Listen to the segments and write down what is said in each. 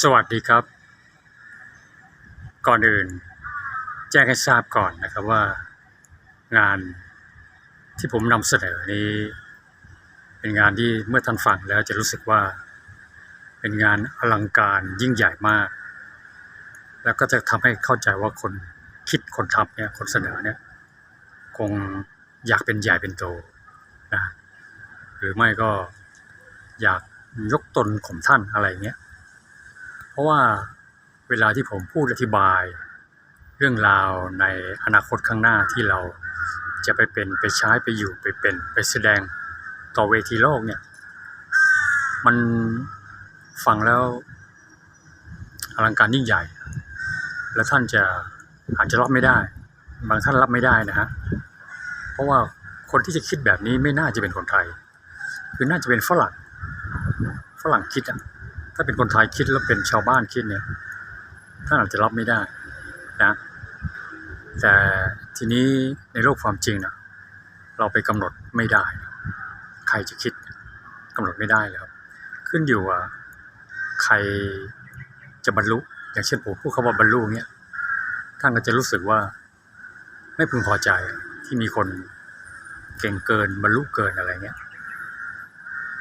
สวัสดีครับ ก่อนอื่น แจ้งให้ทราบก่อนนะครับว่า งานที่ผมนำเสนอนี้ เป็นงานที่เมื่อท่านฟังแล้วจะรู้สึกว่า เป็นงานอลังการยิ่งใหญ่มาก แล้วก็จะทำให้เข้าใจว่าคนคิดคนทำเนี่ยคนเสนอเนี่ยคงอยากเป็นใหญ่เป็นโตนะหรือไม่ก็อยากยกตนข่มท่านอะไรเงี้ย เพราะว่าเวลาที่ผมพูดอธิบายเรื่องราวในอนาคตข้างหน้าที่เราจะไปเป็นไปใช้ไปอยู่ไปเป็นไปแสดงต่อเวทีโลกเนี่ย มันฟังแล้วอลังการยิ่งใหญ่ แล้วท่านจะอาจจะรับไม่ได้ บางท่านรับไม่ได้นะฮะเพราะว่าคนที่จะคิดแบบนี้ไม่น่าจะเป็นคนไทย คือน่าจะเป็นฝรั่งฝรั่งคิดอะ ถ้าเป็นคนไทยคิดแล้วเป็นชาวบ้านคิดเนี่ยท่านอาจจะรับไม่ได้นะแต่ทีนี้ในโลกความจริงนะเราไปกำหนดไม่ได้นะใครจะคิดกำหนดไม่ได้เลยครับ ขึ้นอยู่ว่าใครจะบรรลุ อย่างเช่นผมพูดคำว่าบรรลุเนี่ยท่านก็จะรู้สึกว่าไม่พึงพอใจที่มีคนเก่งเกินบรรลุเกินอะไรเงี้ย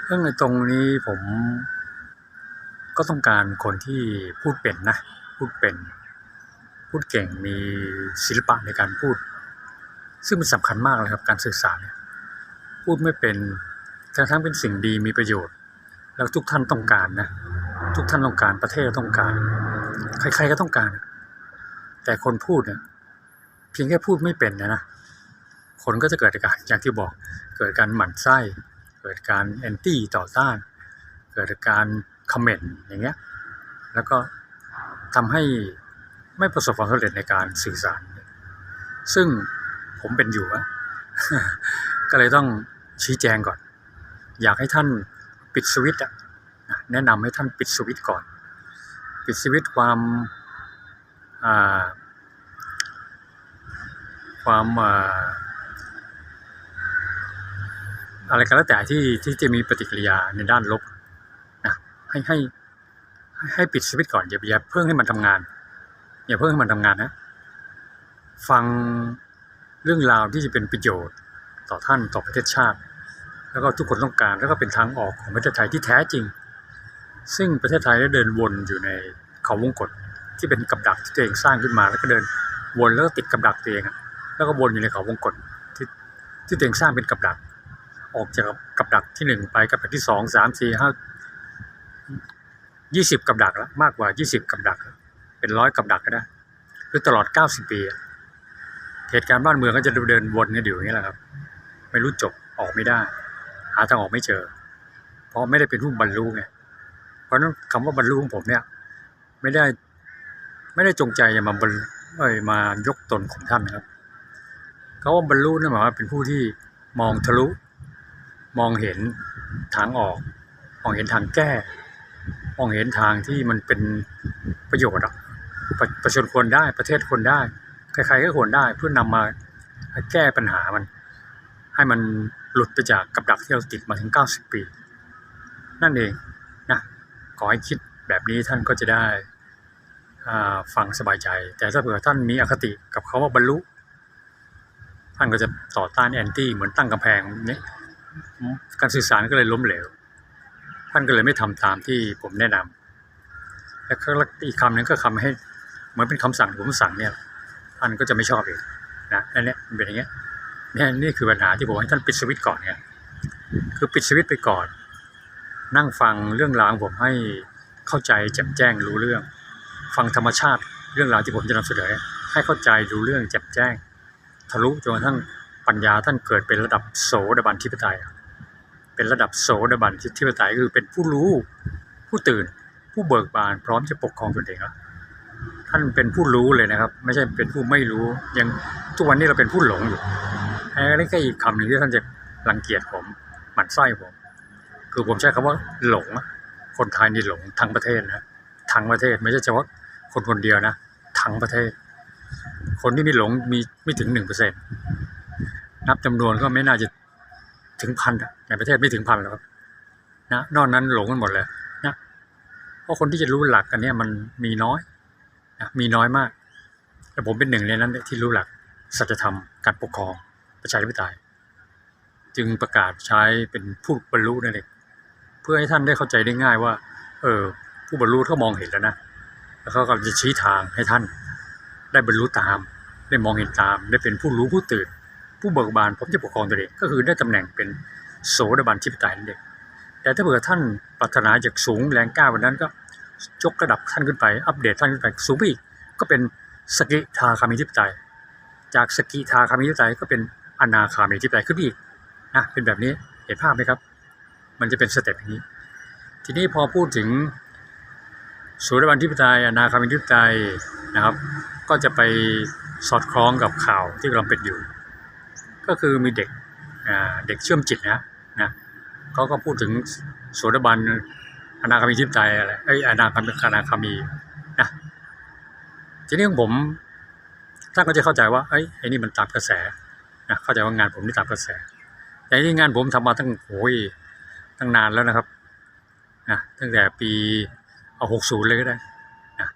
เรื่องในตรงนี้ผม ก็ต้องการคนที่พูดเป็นนะ พูดเป็น พูดเก่งมีศิลปะในการพูด ซึ่งมันสำคัญมากเลยครับการสื่อสารเนี่ยพูดไม่เป็นทั้งทั้งเป็นสิ่งดีมีประโยชน์ แล้วทุกท่านต้องการนะ ทุกท่านต้องการประเทศต้องการ ใครๆก็ต้องการ แต่คนพูดเนี่ยเพียงแค่พูดไม่เป็นนะนะคนก็จะเกิดอาการอย่างที่บอกเกิดการหมั่นไส้ เกิดการแอนตี้ต่อต้าน เกิดการ คอมเมนต์อย่างเงี้ยแล้วก็ทำให้ไม่ประสบความสำเร็จในการสื่อสาร ซึ่งผมเป็นอยู่อะก็เลยต้องชี้แจงก่อน อยากให้ท่านปิดสวิตช์อะแนะนำให้ท่านปิดสวิตช์ก่อน ปิดสวิตช์ความความอาอะไรก็แล้วแต่ที่ที่จะมีปฏิกิริยาในด้านลบ ให้ให้ให้ปิดสวิตช์ก่อนอย่าอย่าเพิ่งให้มันทำงาน อย่าเพิ่งให้มันทำงานนะ ฟังเรื่องราวที่จะเป็นประโยชน์ต่อท่านต่อประเทศชาติ แล้วก็ทุกคนต้องการแล้วก็เป็นทางออกของประเทศไทยที่แท้จริง ซึ่งประเทศไทยได้เดินวนอยู่ในเขาวงกฏที่เป็นกับดักที่ตัวเองสร้างขึ้นมา แล้วก็เดินวนแล้วก็ติดกับดักตัวเองแล้วก็วนอยู่ในเขาวงกฏที่ที่ตัวเองสร้างเป็นกับดัก ออกจากกับดักที่หนึ่งไปกับดักที่สองสามสี่ห้า ยี่สิบกับดักแล้วมากกว่ายี่สิบกับดัก เป็นร้อยกับดักก็ได้คือตลอดเก้าสิบปีเหตุการณ์บ้านเมืองก็จะเดินวนกันอยู่อย่างนี้แหละครับ ไม่รู้จบออกไม่ได้ หาทางออกไม่เจอ เพราะไม่ได้เป็นผู้บรรลุไงเพราะนั้นคำว่าบรรลุของผมเนี่ย ไม่ได้ไม่ได้จงใจจะมาบรรเอ้ยมายกตนของท่านนะครับเขาว่าบรรลุนั่นหมายว่าเป็นผู้ที่มองทะลุ มองเห็นทางออก มองเห็นทางแก้ องเห็นทางที่มันเป็นประโยชน์อะประประชาชนควรได้ประเทศควรได้ ใครๆก็ควรได้เพื่อนำมาแก้ปัญหามัน ให้มันหลุดไปจากกับดักที่เราติดมาถึง 90 ปี นั่นเองนะขอให้คิดแบบนี้ท่านก็จะได้ฟังสบายใจ แต่ถ้าเผื่อท่านมีอคติกับเขาว่าบรรลุ ท่านก็จะต่อต้านแอนตี้เหมือนตั้งกำแพงนี่การสื่อสารก็เลยล้มเหลว ท่านก็เลยไม่ทำตามที่ผมแนะนำแล้วอีกคำหนึงก็คำให้เหมือนเป็นคำสั่งผมสั่งเนี่ยท่านก็จะไม่ชอบเองนะนั่นเนี่ยมันเป็นอย่างเงี้ยนี่นี่คือปัญหาที่ผมให้ท่านปิดสวิตช์ก่อนเนี่ยคือปิดสวิตช์ไปก่อน นั่งฟังเรื่องราวผมให้เข้าใจแจ่มแจ้งรู้เรื่อง ฟังธรรมชาติเรื่องราวที่ผมจะนำเสนอให้เข้าใจรู้เรื่องแจ่มแจ้ง ทะลุจนกระทั่งปัญญาท่านเกิดเป็นระดับโสดาบันทิปไตยอะ เป็นระดับโสดาบันทิปไตยคือเป็นผู้รู้ ผู้ตื่น ผู้เบิกบาน พร้อมจะปกครองตนเองแล้วท่านเป็นผู้รู้เลยนะครับ ไม่ใช่เป็นผู้ไม่รู้ยังทุกวันนี้เราเป็นผู้หลงอยู่อันนี้ก็อีกคำหนึ่งที่ท่านจะรังเกียจผมหมั่นไส้ผม คือผมใช้คำว่าหลง คนไทยนี่หลงทั้งประเทศนะทั้งประเทศไม่ใช่เฉพาะคนคนเดียวนะทั้งประเทศ คนที่ไม่หลงมีไม่ถึงหนึ่งเปอร์เซ็นต์นับจำนวนก็ไม่น่าจะ ถึงพันอะในประเทศไม่ถึงพันหรอกนะนอกนั้นหลงกันหมดเลยนะเพราะคนที่จะรู้หลักอันเนี้ยมันมีน้อยนะมีน้อยมากแต่ผมเป็นหนึ่งในนั้นที่รู้หลักสัจธรรมการปกครองประชาธิปไตย จึงประกาศใช้เป็นผู้บรรลุนั่นเองเพื่อให้ท่านได้เข้าใจได้ง่ายว่า เออผู้บรรลุเขามองเห็นแล้วนะแล้วเขาก็จะชี้ทางให้ท่าน ได้บรรลุตาม ได้มองเห็นตาม ได้เป็นผู้รู้ผู้ตื่น ผู้เบิกบานผมจะปกครองตัวเองก็คือได้ตำแหน่งเป็นโสดาบันทิปไตยนั่นเองแต่ถ้าเผื่อท่านปรารถนาจากสูงแรงกล้าวันนั้นก็ยกระดับท่านขึ้นไปอัปเดตท่านขึ้นไปสูงไปอีกก็เป็นสกิทาคามิทิปไตยจากสกิทาคามิทิปไตยก็เป็นอนาคามิทิปไตยขึ้นไปอีกนะเป็นแบบนี้เห็นภาพไหมครับ มันจะเป็นสเต็ปอย่างนี้ ทีนี้พอพูดถึงสุรบันทิปไตยอนาคามิทิปไตยนะครับ ก็จะไปสอดคล้องกับข่าวที่กำลังเป็นอยู่ ก็คือมีเด็กเด็กเชื่อมจิตนะนะเขาก็พูดถึงโสดาบันอนาคามีทิพย์ใจอะไรเอ้อนาคามีอนาคามีนะทีนี้ของผมท่านก็จะเข้าใจว่าเอ้ไอ้นี่มันตามกระแสนะเข้าใจว่างานผมนี่ตามกระแส แต่ที่งานผมทำมาตั้งโอ้ยตั้งนานแล้วนะครับนะตั้งแต่ปีเอาหกศูนย์เลยก็ได้นะ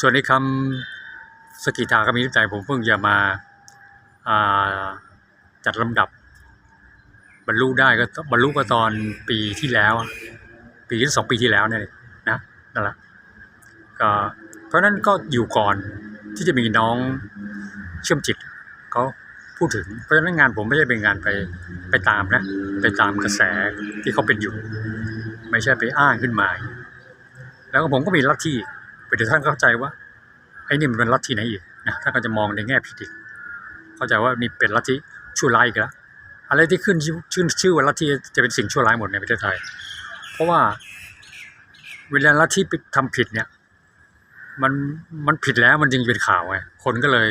ส่วนในคำสกิทาคามีทิพย์ใจผมเพิ่งจะมาอ่า จัดลำดับ บรรลุได้ก็บรรลุก็ตอนปีที่แล้ว ปีที่สองปีที่แล้วเนี่ยนะนั่นแหละก็เพราะฉะนั้นก็อยู่ก่อนที่จะมีน้องเชื่อมจิตเขาพูดถึง เพราะฉะนั้นงานผมไม่ใช่เป็นงานไปไปตามนะ ไปตามกระแสที่เขาเป็นอยู่ ไม่ใช่ไปอ้างขึ้นมา แล้วก็ผมก็มีลัทธิไปเดี๋ยวท่านเข้าใจว่าไอ้นี่มันเป็นลัทธิไหนอีกนะท่านก็จะมองในแง่ผิดอีกเข้าใจว่านี่เป็นลัทธิ ชั่วร้ายอีกแล้วอะไรที่ขึ้นชื่อชื่อว่าลัทธิจะเป็นสิ่งชั่วร้ายหมดในประเทศไทย เพราะว่าเวลาลัทธิไปทำผิดเนี่ย มันมันผิดแล้วมันจึงเป็นข่าวไงคนก็เลย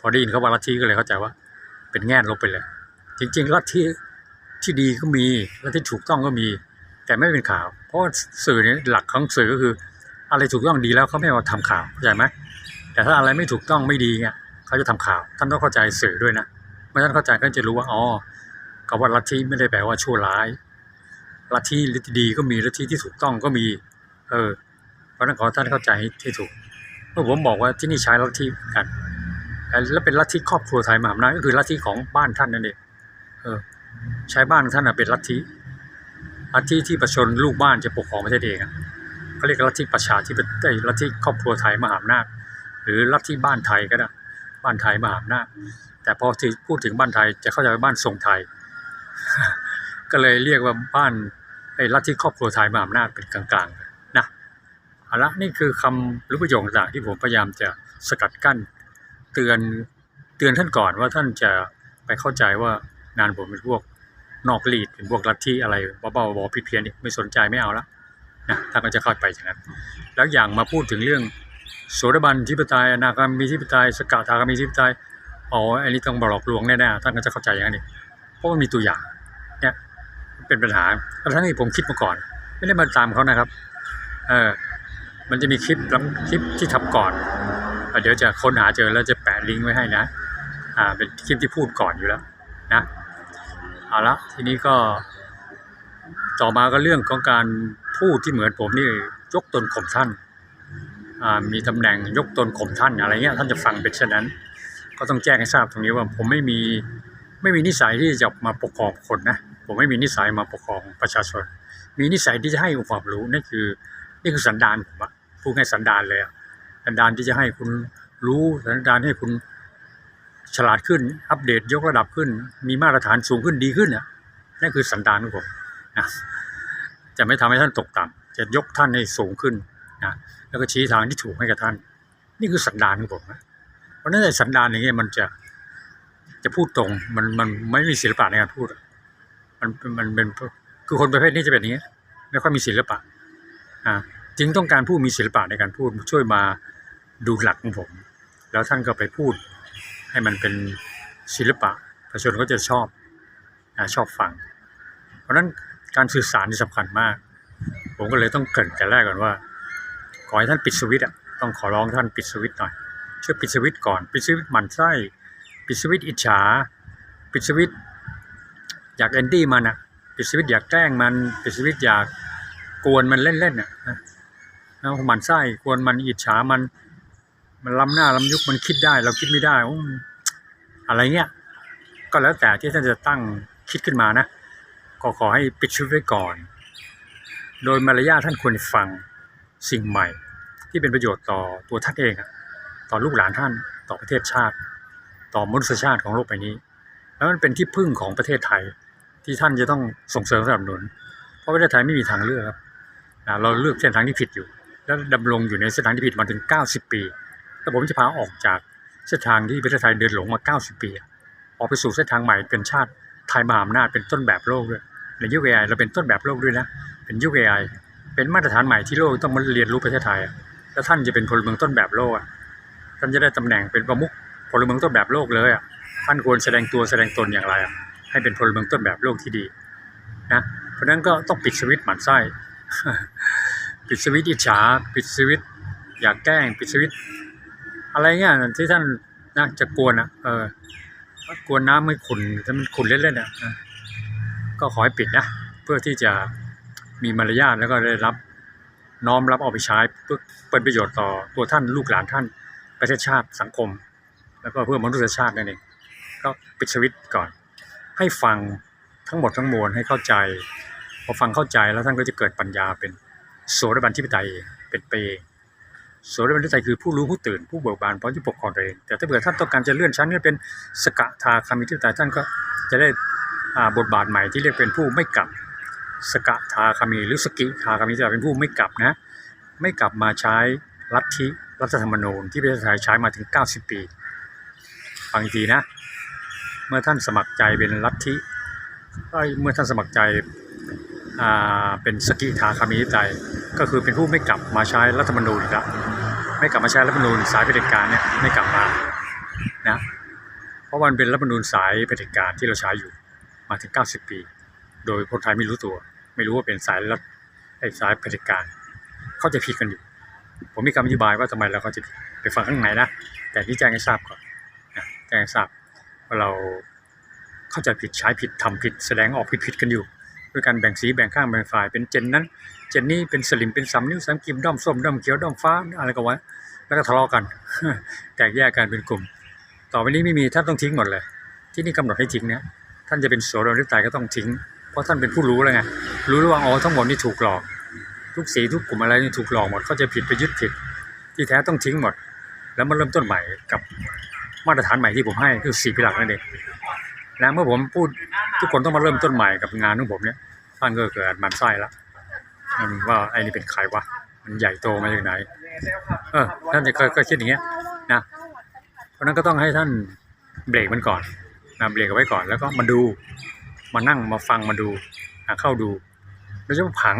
พอได้ยินเขาว่าลัทธิก็เลยเข้าใจว่า เป็นแง่ลบไปเลย จริง ๆ ลัทธิที่ดีก็มีลัทธิถูกต้องก็มี แต่ไม่เป็นข่าว เพราะสื่อเนี่ยหลักของสื่อก็คือ อะไรถูกต้องดีแล้วเขาไม่มาทำข่าวเข้าใจไหมแต่ถ้าอะไรไม่ถูกต้องไม่ดีเนี่ยเขาจะทำข่าวท่านต้องเข้าใจสื่อด้วยนะ มื่อท่านเข้าใจก็จะรู้ว่าอ๋อคำว่าลัทธิไม่ได้แปลว่าชั่วร้ายลัทธิที่ดีก็มีลัทธิที่ถูกต้องก็มี เออเพราะนั้นขอท่านเข้าใจให้ถูกเมื่อผมบอกว่าที่นี่ใช้ลัทธิกัน และเป็นลัทธิครอบครัวไทยมหาอำนาจก็คือลัทธิของบ้านท่านนั่นเองเออ ใช้บ้านท่านเป็นลัทธิลัทธิที่ประชาชนลูกบ้านจะปกครองประเทศเองเขาเรียกลัทธิประชาธิปไตยลัทธิครอบครัวไทยมหาอำนาจหรือลัทธิบ้านไทยก็ได้บ้านไทยมหาอำนาจ แต่พอที่พูดถึงบ้านไทยจะเข้าใจบ้านทรงไทย ก็เลยเรียกว่าบ้านไอ้ลัทธิครอบครัวไทยมาอำนาจเป็นกลางๆนะเอาละนี่คือคำหรือประโยคต่างที่ผมพยายามจะสกัดกั้น เตือนเตือนท่านก่อนว่าท่านจะไปเข้าใจว่างานผมเป็นพวกนอกรีดเป็นพวกลัทธิอะไรบ้าๆบอผิดเพี้ยนนี่ไม่สนใจไม่เอาละนะท่านก็จะเข้าไปอย่างนั้นแล้วอย่างมาพูดถึงเรื่องโสดาบันทิปไตยอนาคามีทิปไตยสกทาคามีทิปไตย อ๋ออันนี้ต้องบลอกลวงแน่ๆท่านก็จะเข้าใจอย่างนี้เองเพราะมันมีตัวอย่างเนี่ยเป็นปัญหาแล้วทั้งนี้ผมคิดมาก่อน ไม่ได้มาตามเขานะครับ เออมันจะมีคลิปหลังคลิปที่ทำก่อนอะเดี๋ยวจะค้นหาเจอแล้วจะแปะลิงก์ไว้ให้นะ อ่า เป็นคลิปที่พูดก่อนอยู่แล้วนะเอาละทีนี้ก็ ต่อมาก็เรื่องของการพูดที่เหมือนผมนี่ยกตนข่มท่าน อ่า มีตำแหน่งยกตนข่มท่านอะไรเงี้ยท่านจะฟังเป็นเช่นนั้น ก็ต้องแจ้งให้ทราบตรงนี้ว่าผมไม่มีไม่มีนิสัยที่จะมาปกครองคนนะผมไม่มีนิสัยมาปกครองประชาชน มีนิสัยที่จะให้ความรู้นั่นคือนี่คือสันดานผมอะพูดง่ายสันดานเลยอะสันดานที่จะให้คุณรู้สันดานให้คุณฉลาดขึ้น อัปเดตยกระดับขึ้น มีมาตรฐานสูงขึ้นดีขึ้นอะนั่นคือสันดานของผมนะจะไม่ทำให้ท่านตกต่ำจะยกท่านให้สูงขึ้นนะแล้วก็ชี้ทางที่ถูกให้กับท่าน นี่คือสันดานของผมนะ ราะนั้นไอ้สันดานอย่างเงี้ยมันจะจะพูดตรง มันมันไม่มีศิลปะในการพูด มันมันเป็นคือคนประเภทนี้จะเป็นอย่างเงี้ยไม่ค่อยมีศิลปะอ่าจึงต้องการผู้มีศิลปะในการพูดช่วยมาดูหลักของผม แล้วท่านก็ไปพูด ให้มันเป็นศิลปะประชาชนก็จะชอบนะชอบฟัง เพราะนั้นการสื่อสารที่สำคัญมาก ผมก็เลยต้องเกรินแต่แรกก่อนว่า ขอให้ท่านปิดสวิตอะต้องขอร้องท่านปิดสวิตหน่อย ช่วยปิดสวิตก่อน ปิดสวิตหมั่นไส้ ปิดสวิตอิจฉา ปิดสวิตอยากแอนตี้มันอะปิดสวิตอยากแกล้งมัน ปิดสวิตอยากกวนมันเล่นๆอะนะหมันไส้ควรมันอิจฉามัน มันล้ำหน้าล้ำยุคมันคิดได้ เราคิดไม่ได้อืมอะไรเงี้ยก็แล้วแต่ที่ท่านจะตั้งคิดขึ้นมานะก็ขอให้ปิดชีวิตไว้ก่อน โดยมารยาทท่านควรฟังสิ่งใหม่ ที่เป็นประโยชน์ต่อตัวท่านเองอะ ต่อลูกหลานท่าน ต่อประเทศชาติ ต่อมนุษยชาติของโลกใบนี้ แล้วมันเป็นที่พึ่งของประเทศไทยที่ท่านจะต้องส่งเสริมสนับสนุน เพราะประเทศไทยไม่มีทางเลือกครับเราเลือกเส้นทางที่ผิดอยู่ แล้วดำรงอยู่ในเส้นทางที่ผิดมาถึง 90 ปีแล้วผมจะพาออกจากเส้นทางที่ประเทศไทยเดินหลงมา 90 ปี ออกไปสู่เส้นทางใหม่เป็นชาติไทยมหาอำนาจเป็นต้นแบบโลกด้วยในยุค AI เราเป็นต้นแบบโลกด้วยนะ เป็นยุค AI เป็นมาตรฐานใหม่ที่โลกต้องมาเรียนรู้ประเทศไทย แล้วท่านจะเป็นพลเมืองต้นแบบโลกอะานจะได้ตำแหน่งเป็นประมุขพลเมืองต้นแบบโลกเลยอะท่านควรแสดงตัวแสดงตนอย่างไรอะให้เป็นพลเมืองต้นแบบโลกที่ดีนะเพราะนั้นก็ต้องปิดสวิตช์หมันไส้ปิดสวิตช์อิจฉาปิดสวิตช์อยากแกล้งปิดสวิตช์อะไรเงี้ยที่ท่านนะจะกวนอะเออกวนน้ำไม่ขุนถ้ามันขุนเล่นๆอะก็ขอให้ปิดนะเพื่อที่จะมีมารยาทแล้วก็ได้รับน้อมรับเอาไปใช้เพื่อเป็นประโยชน์ต่อตัวท่านลูกหลานท่าน ประเทศชาติสังคม แล้วก็เพื่อมนุษยชาตินั่นเองก็ปิดสวิตช์ก่อน ให้ฟังทั้งหมดทั้งมวลให้เข้าใจพอฟังเข้าใจแล้วท่านก็จะเกิดปัญญาเป็นโสดาบันทิปไตยเป็นไปโสดาบันทิปไตยคือผู้รู้ผู้ตื่นผู้เบิกบานพร้อมที่ปกครองตัวเองแต่ถ้าเกิดท่านต้องการจะเลื่อนชั้นนี่เป็นสกทาคามิทิปไตยท่านก็จะได้บทบาทใหม่ที่เรียกเป็นผู้ไม่กลับสกทาคามีหรือสกิทาคามิทิปไตยเป็นผู้ไม่กลับนะ ไม่กลับมาใช้ลัทธิ รัฐธรรมนูญที่ประเทศไทยใช้มาถึง 90 ปีฟังอีกทีนะ เมื่อท่านสมัครใจเป็นลัทธิเอ้ยเมื่อท่านสมัครใจเป็นสกิทาคามินิไตยก็คือเป็นผู้ไม่กลับมาใช้รัฐธรรมนูญอีกแล้วไม่กลับมาใช้รัฐธรรมนูญสายเผด็จการเนี่ยไม่กลับมานะเพราะมันเป็นรัฐธรรมนูญสายเผด็จการที่เราใช้อยู่มาถึง 90 ปี โดยคนไทยไม่รู้ตัว ไม่รู้ว่าเป็นสายรัฐไอ้สายเผด็จการ เขาใจะผิดกันอยู่ ผมมีคำอธิบายว่าทำไมเราเขาใจะผิดไปฟังข้างในนะ แต่ที่แจ้งให้ทราบก่อนนะแจ้งให้ทราบว่าเราเข้าใจผิดใช้ผิดทำผิด แสดงออกผิดผิดๆกันอยู่ด้วยการแบ่งสีแบ่งข้างแบ่งฝ่ายเป็นเจนนั้น เจนนี้เป็นสลิมเป็นสามนิ้วสามกิมด้อมส้มด้อมเขียวด้อมฟ้าอะไรก็วะแล้วก็ทะเลาะกันแตกแยกกันเป็นกลุ่ม ต่อไปนี้ไม่มีท่านต้องทิ้งหมดเลย ที่นี่กำหนดให้ทิ้งเนี่ยท่านจะเป็นโสดาริตายก็ต้องทิ้ง เพราะท่านเป็นผู้รู้แล้วไงรู้แล้วว่าอ๋อทั้งหมดนี่ถูกหลอก ทุกสีทุกกลุ่มอะไรนี่ถูกหลอกหมดเขาจะผิดไปยึดผิด ที่แท้ต้องทิ้งหมด แล้วมาเริ่มต้นใหม่กับมาตรฐานใหม่ที่ผมให้คือสี่พิหลักนั่นเองนะเมื่อผมพูดทุกคนต้องมาเริ่มต้นใหม่กับงานของผมเนี่ยท่านก็เกิดมันไส้ละว่าไอ้นี่เป็นใครวะมันใหญ่โตมาจากไหน เออท่านจะก็คิดอย่างเงี้ยนะเพราะฉะนั้นก็ต้องให้ท่านเบรกมันก่อนนะเบรกเอาไว้ก่อนแล้วก็มาดูมานั่งมาฟังมาดูนะเข้าดูโดยเฉพาะผัง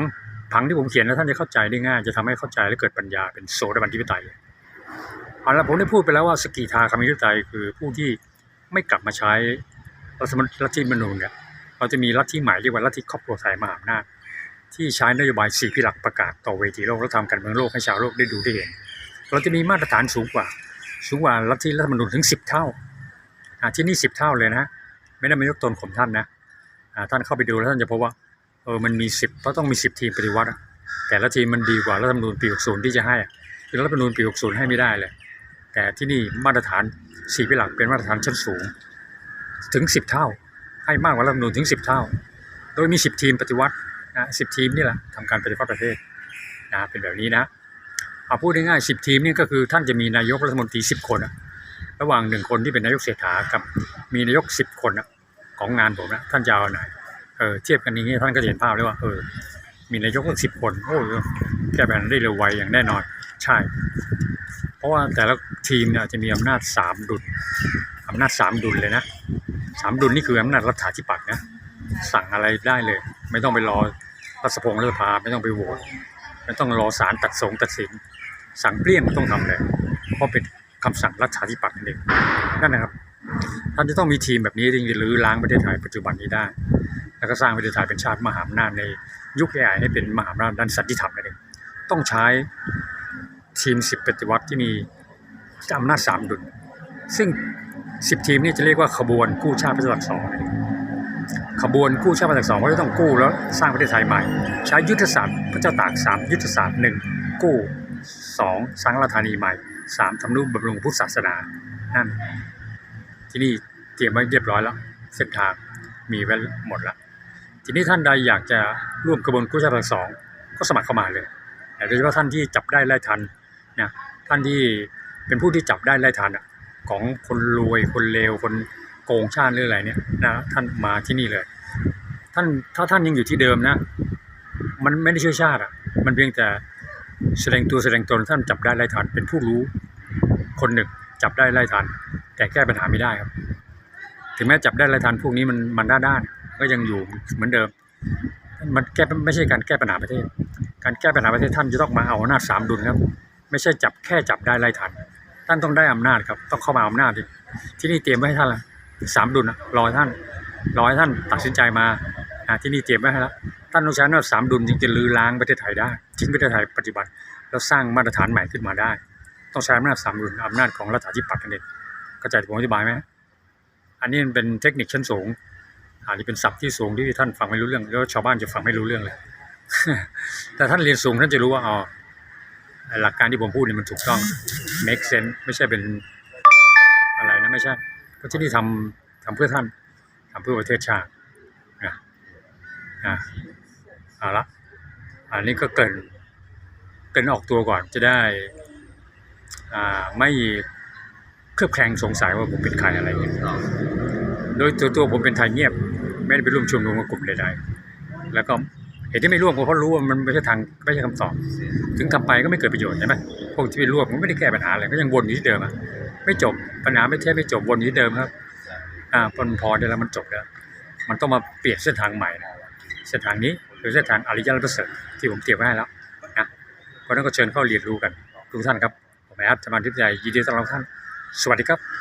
ผังที่ผมเขียนแล้วท่านจะเข้าใจได้ง่าย จะทำให้เข้าใจและเกิดปัญญาเป็นโสดาบันทิปไตยเอาละผมได้พูดไปแล้วว่าสกิทาคามิทิปไตยคือผู้ที่ไม่กลับมาใช้รัฐธรรมรัฐธรรมนูญเนี่ยเราจะมีลัฐทธิใหม่เรียกว่าลัฐทธิครอบครัวไทยมหาอำนาจที่ใช้นโยบายสี่พิหลักประกาศต่อเวทีโลกและทำการเมืองโลกให้ชาวโลกได้ดูได้เห็นเราจะมีมาตรฐานสูงกว่า สูงกว่าลัฐทธิรัฐธรรมนูญถึงสิบเท่าที่นี่สิบเท่าเลยนะ ไม่ได้มายกตนข่มท่านนะท่านเข้าไปดูแล้วท่านจะพบว่า เออมันมีสิบเพราะต้องมีสิบทีมปฏิวัติแต่ละทีมมันดีกว่ารัฐธรรมนูญปี 60 ที่จะให้คือรัฐธรรมนูญปี 60 ให้ไม่ได้เลย แต่ที่นี่มาตรฐานสี่พิหลักเป็นมาตรฐานชั้นสูง ถึงสิบเท่า ให้มากกว่ารัฐธรรมนูญถึงสิบเท่า โดยมีสิบทีมปฏิวัตินะสิบทีมนี่แหละทำการปฏิวัติประเทศนะเป็นแบบนี้นะเอาพูดง่ายๆสิบทีมนี่ก็คือท่านจะมีนายกรัฐมนตรีสิบคนระหว่างหนึ่งคนที่เป็นนายกเศรษฐากับมีนายกสิบคนของงานผมนะท่านจะเอาไหน เออเทียบกันอย่างนี้ท่านก็เห็นภาพเลยว่าเออมีนายกตั้งสิบคนโอ้ยแก้ปัญหาได้เร็วไวอย่างแน่นอน ใช่ เพราะว่าแต่ละทีมเนี่ยจะมีอำนาจสามดุลอำนาจสามดุลเลยนะสามดุลนี่คืออำนาจรัฐาธิปัตย์นะสั่งอะไรได้เลย ไม่ต้องไปรอรัฐสภงรัฐสภาไม่ต้องไปโหวตไม่ต้องรอศาลตัดสงตัดสิน สั่งเปลี่ยนต้องทำเลยเพราะเป็นคำสั่งรัฐาธิปัตย์นั่นเองนั่นนะครับท่านจะต้องมีทีมแบบนี้ถึงจะรื้อล้างประเทศไทยปัจจุบันนี้ได้ แล้วก็สร้างประเทศไทยเป็นชาติมหาอำนาจในยุคใหญ่ให้เป็นมหาอำนาจด้านสันติธรรมนั่นเองต้องใช้ทีมสิบปฏิวัติที่มีอำนาจสามดุลซึ่งสิบทีมนี่จะเรียกว่าขบวนกู้ชาติพระเจ้าสองขบวนกู้ชาติพระเจ้าสองก็จะต้องกู้แล้วสร้างประเทศไทยใหม่ ใช้ยุทธศาสตร์พระเจ้าตากสามยุทธศาสตร์หนึ่งกู้สองสังฆธานีใหม่สามทำนุบำรุงพุทธศาสนานั่นที่นี่เตรียมไว้เรียบร้อยแล้ว เส้นทางมีไว้หมดแล้ว ทีนี้ท่านใดอยากจะร่วมกระบวนกู้ชาติสองก็สมัครเข้ามาเลยแต่โดยเฉพาะท่านที่จับได้ไล่ทันนะท่านที่เป็นผู้ที่จับได้ไล่ทันอะของคนรวยคนเลวคนโกงชาติหรืออะไรเนี่ยนะท่านมาที่นี่เลย ท่านถ้าท่านยังอยู่ที่เดิมนะ มันไม่ได้ช่วยชาติอะ มันเพียงแต่แสดงตัวแสดงตนท่านจับได้ไล่ทันเป็นผู้รู้ คนหนึ่งจับได้ไล่ทัน แต่แก้ปัญหาไม่ได้ครับ ถึงแม้จับได้ไล่ทันพวกนี้มันมันด้านด้าน ก็ยังอยู่เหมือนเดิม มันแก้ไม่ใช่การแก้ปัญหาประเทศ การแก้ปัญหาประเทศท่านจะต้องมาเอาอำนาจสามดุลครับ ไม่ใช่จับแค่จับได้ไล่ทัน ท่านต้องได้อำนาจครับ ต้องเข้ามาเอาอำนาจดิที่นี่เตรียมไว้ให้ท่านละสามดุลนะรอท่านรอให้ท่านตัดสินใจมาอ่าที่นี่เตรียมไว้ให้แล้วท่านต้องใช้อำนาจสามดุลจึงจะลื้อล้างประเทศไทยได้ทิ้งประเทศไทยปัจจุบันแล้วสร้างมาตรฐานใหม่ขึ้นมาได้ ต้องใช้อำนาจสามดุลอำนาจของรัฐาธิปัตย์นั่นเองเข้าใจผมอธิบายไหมอันนี้มันเป็นเทคนิคชั้นสูง อันนี้เป็นศัพท์ที่สูงที่ท่านฟังไม่รู้เรื่อง แล้วชาวบ้านจะฟังไม่รู้เรื่องเลย แต่ท่านเรียนสูงท่านจะรู้ว่าอ๋อหลักการที่ผมพูดนี่มันถูกต้อง make sense ไม่ใช่เป็นอะไรนะไม่ใช่ เพราะที่นี่ทำทำเพื่อท่านทำเพื่อประเทศชาตินะนะเอาละอันนี้ก็เกินเกินออกตัวก่อนจะได้อ่าไม่เคลือบแคลงสงสัยว่าผมเป็นใครอะไรอย่างเงี้ยโดยตัวตัวผมเป็นไทยเงียบ ไม่ได้ไปร่วมชุมนุมกับกลุ่มใดๆแล้วก็เหตุที่ไม่ร่วมก็เพราะรู้ว่ามันไม่ใช่ทางไม่ใช่คำตอบ ถึงทำไปก็ไม่เกิดประโยชน์ใช่ไหมพวกที่ไปร่วมมันไม่ได้แก้ปัญหาอะไรก็ยังวนอยู่ที่เดิมอะไม่จบปัญหาไม่แท้ไม่จบวนอยู่ที่เดิมครับ อ่าพอพอได้แล้วมันจบแล้วมันต้องมาเปลี่ยนเส้นทางใหม่นะเส้นทางนี้คือเส้นทางอริยประเสริฐที่ผมเตรียมไว้ให้แล้วนะเพราะนั้นก็เชิญเข้าเรียนรู้กันทุกท่านครับผมแอดธรรมาทิพย์ใหญ่ยินดีต้อนรับท่าน สวัสดีครับ